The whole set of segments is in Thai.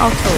Auto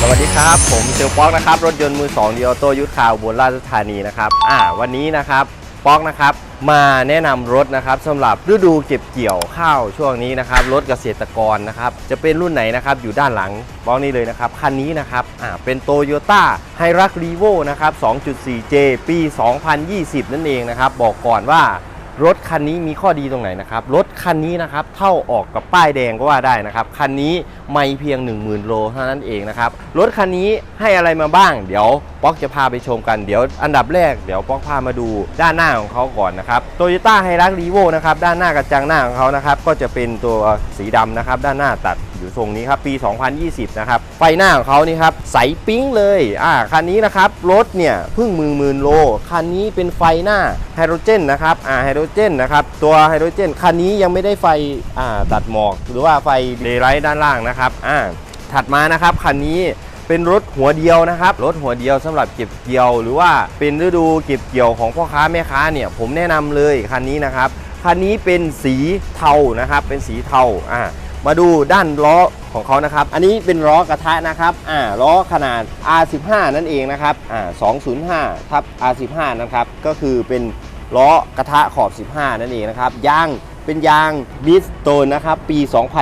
สวัสดีครับ ผมเซลป๊อกนะครับ รถยนต์มือ2ดีออโต้ยุทธคาวบนราชธานีนะครับ อ่า วันนี้นะครับ ป๊อกนะครับมาแนะนำรถนะครับสำหรับฤดูเก็บเกี่ยวข้าวช่วงนี้นะครับรถเกษตรกรนะครับจะเป็นรุ่นไหนนะครับอยู่ด้านหลังป๊อกนี่เลยนะครับคันนี้นะครับอ่าเป็นโตโยต้าไฮรักรีโวนะครับ 2.4J ปี 2020 นั่นเองนะครับบอกก่อนว่า รถคันนี้มีข้อดีตรงไหนนะครับ รถคันนี้นะครับเท่าออกกับป้ายแดงก็ว่าได้นะครับ คันนี้ไม่เพียง 10,000 โลเท่านั้นเองนะครับ รถคันนี้ให้อะไรมาบ้าง เดี๋ยวป๊อกจะพาไปชมกันเดี๋ยวอันดับแรกเดี๋ยวป๊อกพามาดูด้านหน้าของเขาก่อนนะครับโตโยต้าไฮรักรีโวนะครับด้านหน้ากระจังหน้าของเขานะครับก็จะเป็นตัวสีดำนะครับด้านหน้าตัด อยู่ทรงนี้ครับปี 2020 นะครับ ไฟหน้าของเขานี่ครับใสปิ๊งเลย อ่า คันนี้นะครับ รถเนี่ยพิ่งมือหมื่นโล คันนี้เป็นไฟหน้าไฮโดรเจนนะครับ อ่า ไฮโดรเจนนะครับ ตัวไฮโดรเจน คันนี้ยังไม่ได้ไฟ อ่า ตัดหมอก หรือว่าไฟเดไลท์ด้านล่างนะครับ อ่า ถัดมานะครับ คันนี้เป็นรถหัวเดียวนะครับ รถหัวเดียวสำหรับเก็บเกี่ยว หรือว่าเป็นฤดูเก็บเกี่ยวของพ่อค้าแม่ค้าเนี่ย ผมแนะนำเลยคันนี้นะครับ คันนี้เป็นสีเทานะครับ เป็นสีเทา อ่า มาดูด้านล้อของเขานะครับ อันนี้เป็นล้อกระทะนะครับ อ่า ล้อขนาด R15 นั่นเองนะครับ อ่า 205 ทับ R15 นะครับ ก็คือเป็นล้อกระทะขอบ 15 นั่นเองนะครับ ยาง เป็นยางบิสโตนนะครับ ปี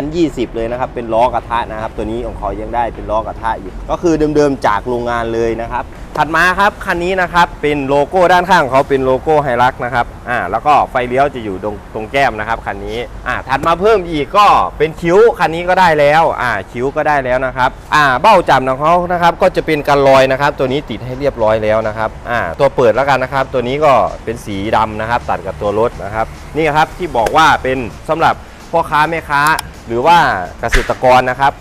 2020 เลยนะครับ เป็นล้อกระทะนะครับ ตัวนี้ของเขายังได้เป็นล้อกระทะอยู่ ก็คือเดิมๆจากโรงงานเลยนะครับ ถัดมาครับคันนี้นะครับเป็นโลโก้ด้านข้างเขาเป็นโลโก้ไฮรักนะครับอ่าแล้วก็ไฟเลี้ยวจะอยู่ตรงตรงแก้มนะครับคันนี้อ่าถัดมาเพิ่มอีกก็เป็นคิ้วคันนี้ก็ได้แล้วอ่าคิ้วก็ได้แล้วนะครับอ่าเบ้าจับของเขานะครับก็จะเป็นกันรอยนะครับ ตัวนี้ติดให้เรียบร้อยแล้วนะครับอ่าตัวเปิดแล้วกันนะครับ ตัวนี้ก็เป็นสีดำนะครับ ตัดกับตัวรถนะครับนี่ครับที่บอกว่าเป็นสำหรับพ่อค้าแม่ค้า หรือว่าเกษตรกรนะครับ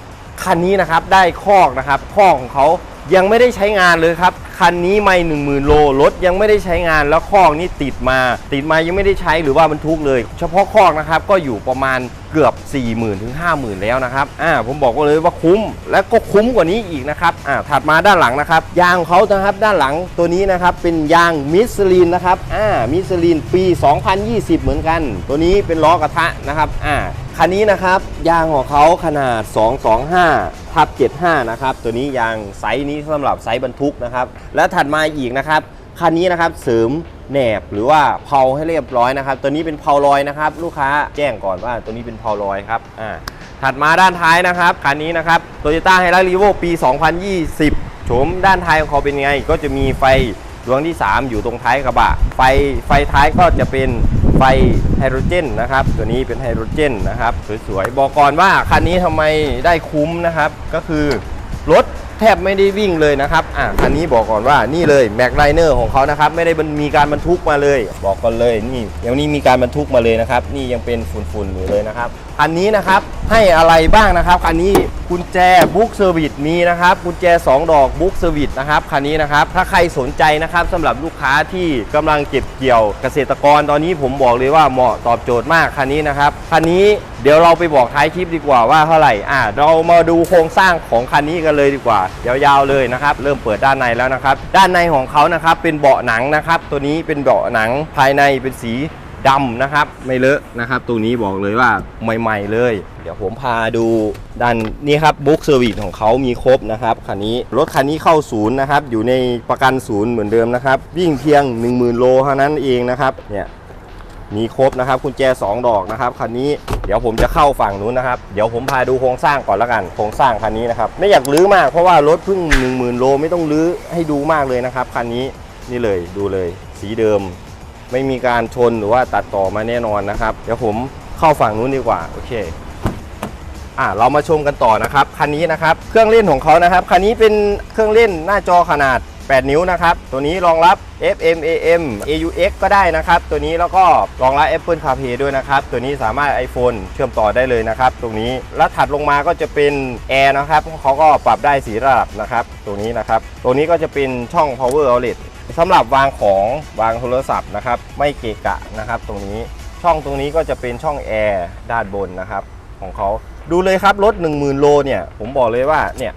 คันนี้นะครับได้คอกนะครับคอกของเขายังไม่ได้ใช้งานเลยครับ คันนี้ไม่หนึ่งหมื่นโลรถยังไม่ได้ใช้งานแล้วคอกนี่ติดมา ติดมายังไม่ได้ใช้หรือว่าบรรทุกเลย เฉพาะคอกนะครับก็อยู่ประมาณเกือบ 4 0 0 0 0ถึง50,000แล้วนะครับอ่าผมบอกเลยว่าคุ้มและก็คุ้มกว่านี้อีกนะครับอ่าถัดมาด้านหลังนะครับ ยางของเขานะครับด้านหลังตัวนี้นะครับเป็นยางมิสลินนะครับอ่ามิสลินปี 2020 เหมือนกัน ตัวนี้เป็นล้อกระทะนะครับอ่า คันนี้นะครับยางของเขาขนาด 225ทับ75 นะครับ ตัวนี้ยางไซส์นี้สำหรับไซส์บรรทุกนะครับ และถัดมาอีกนะครับคันนี้นะครับเสริมแหนบหรือว่าเพลาให้เรียบร้อยนะครับ ตัวนี้เป็นเพลาลอยนะครับ ลูกค้าแจ้งก่อนว่าตัวนี้เป็นเพลาลอยครับอ่าถัดมาด้านท้ายนะครับคันนี้นะครับ Toyota h i l u x r e v o ปี 2020โฉมด้านท้ายของเขาเป็นไง ก็จะมีไฟดวงที่ 3 อยู่ตรงท้ายกระบะ ไฟไฟท้ายก็จะเป็น ไฟไฮโดรเจนนะครับ ตัวนี้เป็นไฮโดรเจนนะครับสวยๆบอกก่อนว่าคันนี้ทำไมได้คุ้มนะครับ ก็คือรถแทบไม่ได้วิ่งเลยนะครับ อะคันนี้บอกก่อนว่านี่เลยแม็กไ i เนอร์ของเขานะครับ ไม่ได้มีการบรรทุกมาเลย บอกก่อนเลยนี่ยังนี้มีการบรรทุกมาเลยนะครับ นี่ยังเป็นฝุ่นๆอยู่เลยนะครับคันนี้นะครับให้อะไรบ้างนะครับคันนี้กุญแจบุ๊กเซอร์วิสมีนะครับกุญแจ 2 ดอกบุ๊กเซอร์วิสนะครับคันนี้นะครับถ้าใครสนใจนะครับสำหรับลูกค้าที่กำลังเก็บเกี่ยวเกษตรกรตอนนี้ผมบอกเลยว่าเหมาะตอบโจทย์มากคันนี้นะครับคันนี้เดี๋ยวเราไปบอกท้ายคลิปดีกว่าว่าเท่าไหร่อ่าเรามาดูโครงสร้างของคันนี้กันเลยดีกว่ายาวๆเลยนะครับเริ่มเปิดด้านในแล้วนะครับด้านในของเขานะครับเป็นเบาะหนังนะครับตัวนี้เป็นเบาะหนังภายในเป็นสี ดำนะครับ ไม่เลอะนะครับตรงนี้บอกเลยว่าใหม่ๆเลย เดี๋ยวผมพาดูด้านนี้ครับบุ๊กเซอร์วิสของเขามีครบนะครับคันนี้รถคันนี้เข้าศูนย์นะครับ อยู่ในประกันศูนย์เหมือนเดิมนะครับ วิ่งเพียง 10,000 โลเท่านั้นเองนะครับเนี่ยมีครบนะครับกุญแจ 2 ดอกนะครับคันนี้เดี๋ยวผมจะเข้าฝั่งนู้นนะครับ เดี๋ยวผมพาดูโครงสร้างก่อนละกัน โครงสร้างคันนี้นะครับ ไม่อยากลื้อมากเพราะว่ารถเพิ่ง 10,000 โลไม่ต้องลื้อให้ดูมากเลยนะครับคันนี้นี่เลยดูเลย สีเดิม ไม่มีการชนหรือว่าตัดต่อมาแน่นอนนะครับ เดี๋ยวผมเข้าฝั่งนู้นดีกว่า โอเคอ่าเรามาชมกันต่อนะครับคันนี้นะครับเครื่องเล่นของเขานะครับคันนี้เป็นเครื่องเล่นหน้าจอขนาด 8 นิ้วนะครับตัวนี้รองรับ FM AM AUX ก็ได้นะครับ ตัวนี้แล้วก็รองรับ Apple CarPlay ด้วยนะครับ ตัวนี้สามารถ iPhone เชื่อมต่อได้เลยนะครับ ตรงนี้แล้วถัดลงมาก็จะเป็นแอร์นะครับเขาก็ปรับได้สีระดับนะครับ ตรงนี้นะครับ ตรงนี้ก็จะเป็นช่อง power outlet สำหรับวางของวางโทรศัพท์นะครับ ไม่เกะกะนะครับ ตรงนี้ช่องตรงนี้ก็จะเป็นช่องแอร์ด้านบนนะครับ ของเขาดูเลยครับรถ 10,000 โลเนี่ย ผมบอกเลยว่าเนี่ย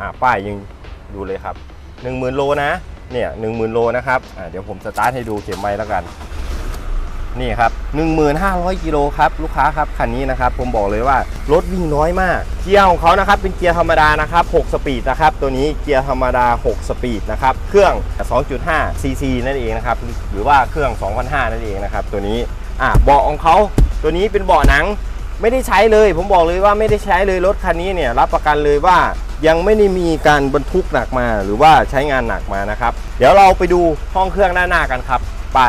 อ่าป้ายยังดูเลยครับ 10,000 โลนะเนี่ย10,000 โลนะครับเดี๋ยวผมสตาร์ทให้ดูเข็มไว้แล้วกัน นี่ครับ 1,500 กิโลครับลูกค้าครับคันนี้นะครับผมบอกเลยว่ารถวิ่งน้อยมาก เกียร์ของเขานะครับเป็นเกียร์ธรรมดานะครับ 6 สปีดนะครับตัวนี้เกียร์ธรรมดา 6 สปีดนะครับเครื่อง 2.5 ซีซีนั่นเองนะครับหรือว่าเครื่อง 2,500นั่นเองนะครับตัวนี้อะเบาะของเขาตัวนี้เป็นเบาะหนังไม่ได้ใช้เลย ผมบอกเลยว่าไม่ได้ใช้เลยรถคันนี้เนี่ยรับประกันเลยว่ายังไม่ได้มีการบรรทุกหนักมาหรือว่าใช้งานหนักมานะครับ เดี๋ยวเราไปดูห้องเครื่องด้านหน้ากันครับ ไป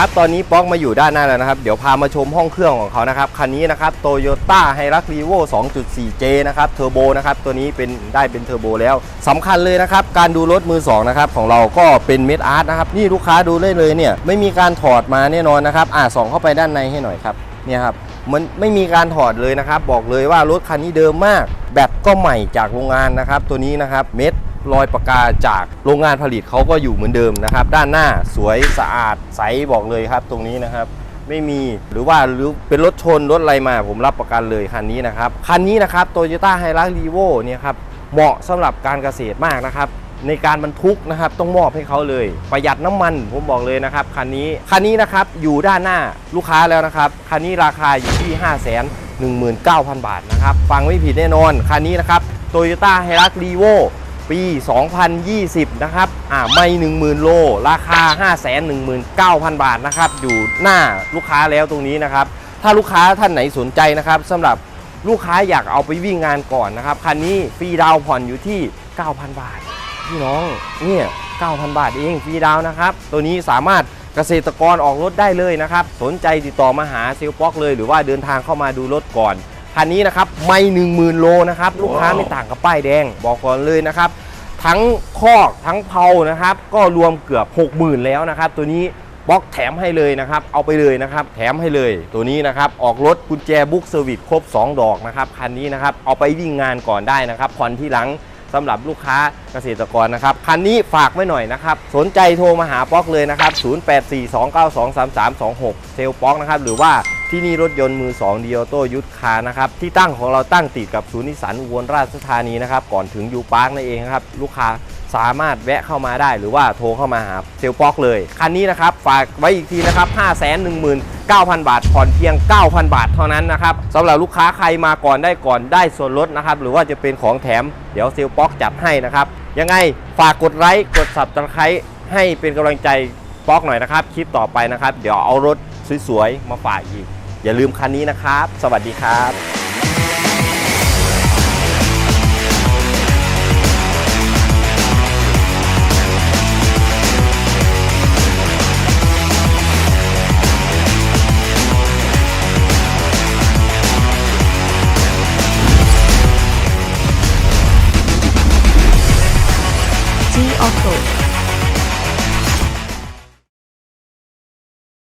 ครับตอนนี้ป๊อกมาอยู่ด้านหน้าแล้วนะครับ เดี๋ยวพามาชมห้องเครื่องของเขานะครับ คันนี้นะครับ Toyota h i l u x r e v o 2.4J นะครับเทอร์โบนะครับ ตัวนี้เป็นได้เป็นเทอร์โบแล้วสำคัญเลยนะครับ การดูรถมือ2นะครับของเราก็เป็นเมดอาร์ตนะครับ นี่ลูกค้าดูได้เลยเนี่ย ไม่มีการถอดมาแน่นอนนะครับ อ่าส่องเข้าไปด้านในให้หน่อยครับ เนี่ยครับมันไม่มีการถอดเลยนะครับ บอกเลยว่ารถคันนี้เดิมมาก แบตก็ใหม่จากโรงงานนะครับ ตัวนี้นะครับเม็ด รอยปากกาจากโรงงานผลิตเขาก็อยู่เหมือนเดิมนะครับ ด้านหน้าสวยสะอาดใสบอกเลยครับ ตรงนี้นะครับ ไม่มีหรือว่าหรือเป็นรถชนรถอะไรมา ผมรับประกันเลยคันนี้นะครับคันนี้นะครับ Toyota h i l u x r e v o เนี่ยครับเหมาะสำหรับการเกษตรมากนะครับในการบรรทุกนะครับต้องมอบให้เขาเลย ประหยัดน้ำมันผมบอกเลยนะครับคันนี้คันนี้นะครับอยู่ด้านหน้าลูกค้าแล้วนะครับคันนี้ราคาอยู่ที่5 1 9 0 0 0 บาทนะครับ ฟังไม่ผิดแน่นอน คันนี้นะครับ Toyota h i l u x r e v o ปี 2020 นะครับ อ่าไม่ 10,000 โล ราคา 519,000 บาทนะครับ อยู่หน้าลูกค้าแล้วตรงนี้นะครับ ถ้าลูกค้าท่านไหนสนใจนะครับสำหรับลูกค้าอยากเอาไปวิ่งงานก่อนนะครับ คันนี้ฟรีดาวผ่อนอยู่ที่ 9,000 บาท พี่น้อง เนี่ย 9,000 บาทเองฟรีดาวนะครับ ตัวนี้สามารถเกษตรกรออกรถได้เลยนะครับ สนใจติดต่อมาหาเซลล์ป๊อกเลย หรือว่าเดินทางเข้ามาดูรถก่อน คันนี้นะครับไม่10,000โลนะครับ ลูกค้าไม่ต่างกับป้ายแดง บอกก่อนเลยนะครับ ทั้งคอกทั้งเพานะครับ ก็รวมเกือบ 60,000 แล้วนะครับ ตัวนี้บล็อกแถมให้เลยนะครับ เอาไปเลยนะครับ แถมให้เลย ตัวนี้นะครับ ออกรถกุญแจบุ๊กเซอร์วิสครบ 2 ดอกนะครับ คันนี้นะครับ เอาไปวิ่งงานก่อนได้นะครับ ผ่อนที่หลังสำหรับลูกค้าเกษตรกรนะครับ คันนี้ฝากไว้หน่อยนะครับ สนใจโทรมาหาป๊อกเลยนะครับ 0842923326 เซลล์ป๊อกนะครับ หรือว่า ที่นี่รถยนต์มือ 2 ดีออโต้ยุทธคานะครับ ที่ตั้งของเราตั้งติดกับศูนย์นิสันอุบลราชธานีนะครับ ก่อนถึงยูปาร์คนั่นเองครับ ลูกค้าสามารถแวะเข้ามาได้หรือว่าโทรเข้ามาหาเซลล์ป๊อกเลย คันนี้นะครับ ฝากไว้อีกทีนะครับ 5 1 9 0 0 0 บาท ผ่อนเพียง 9,000 บาทเท่านั้นนะครับสำหรับลูกค้าใครมาก่อนได้ก่อนได้ส่วนลดนะครับ หรือว่าจะเป็นของแถม เดี๋ยวเซลล์ป๊อกจัดให้นะครับ ยังไงฝากกดไลค์ กด subscribe ให้เป็นกำลังใจป๊อกหน่อยนะครับ คลิปต่อไปนะครับ เดี๋ยวเอารถสวยๆ มาฝากอีก อย่าลืมคันนี้นะครับ สวัสดีครับ